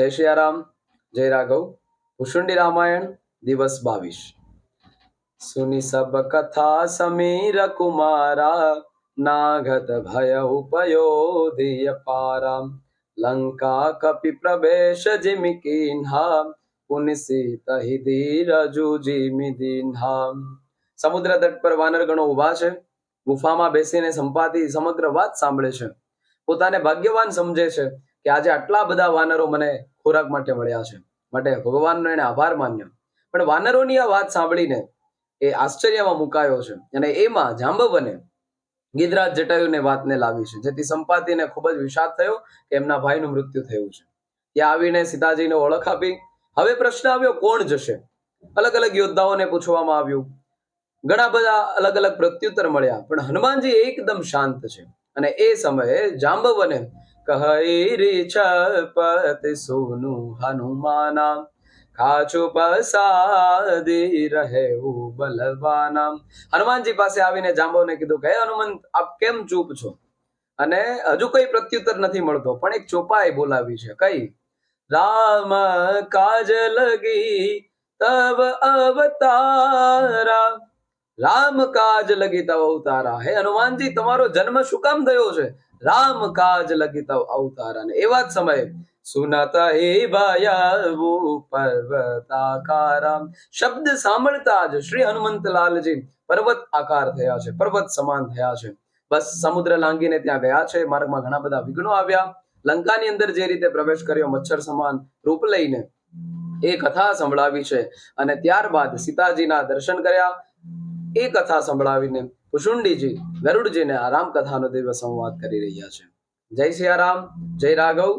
જય સિયારામ જય રાઘવ. ભૂષુંડી રામાયણ દિવસ બાવીસ. સુની સબ કથા સમીર કુમારા, નાગત ભય ઉપયોધિય પારા લંકા કપિ પ્રવેશ જિમિ કિન્હા પુનિસિત હિ ધીરજુ જીમિ દિન્હા. સમુદ્ર તટ પર વાનર ગણો ઊભા છે. ગુફામાં બેસીને સંપાતી સમગ્ર વાત સાંભળે છે. પોતાને ભાગ્યવાન સમજે છે. કે આજે આટલા બધા વાનરો મને ખોરાક માટે મળ્યા છે. માટે ભગવાનનો એને આભાર માન્યો. પણ વાનરોની આ વાત સાંભળીને એ આશ્ચર્યમાં મુકાયો છે અને એમાં જાંબવને ગિધરાજ જટાયુને વાતને લાવી છે. જેથી સંપાતિને ખૂબ જ વિષાદ થયો કે એમના ભાઈનું મૃત્યુ થયું છે. ત્યાં આવીને સીતાજીને ઓળખ આપી. હવે પ્રશ્ન આવ્યો, કોણ જશે? અલગ અલગ યોદ્ધાઓને પૂછવામાં આવ્યું. ઘણા બધા અલગ અલગ પ્રત્યુત્તર મળ્યા, પણ હનુમાનજી એકદમ શાંત છે. અને એ સમયે જાંબવને કહી છપત સોનું હનુમાના ખાચું પસાદી રહેવું બલવાના હનુમાનજી પાસે આવીને જાંબવને કીધું કે, "હે હનુમંત, આપ કેમ ચૂપ છો? અને હજુ કોઈ પ્રત્યુત્તર નથી મળતો, પણ એક ચોપાઈ બોલાવી છે કઈ રામ કાજ લગી તબ અવતારા રામ કાજ લગીતા અવતારા. હે હનુમાનજી, તમારો જન્મ શું કામ થયો છે? રામ કાજ લગીતા અવતારા. ને એવા જ સમયે. સુનત હે ભયાવુ પર્વતાકારા શબ્દ સાંભળતા જ શ્રી હનુમંતલાલજી પર્વત આકાર થયા છે, પર્વત સમાન થયા છે. બસ સમુદ્ર લાંગીને ત્યાં ગયા છે. માર્ગમાં ઘણા બધા વિઘ્નો આવ્યા. લંકાની અંદર જે રીતે પ્રવેશ કર્યો, મચ્છર સમાન રૂપ લઈને એ કથા સંભળાવી છે. અને ત્યારબાદ સીતાજીના દર્શન કર્યા. એ કથા સંભળાવીને કુશુંડીજી ગરુડજીને આ રામ કથાનો દિવ્ય સંવાદ કરી રહ્યા છે. જય સિયારામ, જય રાઘવ.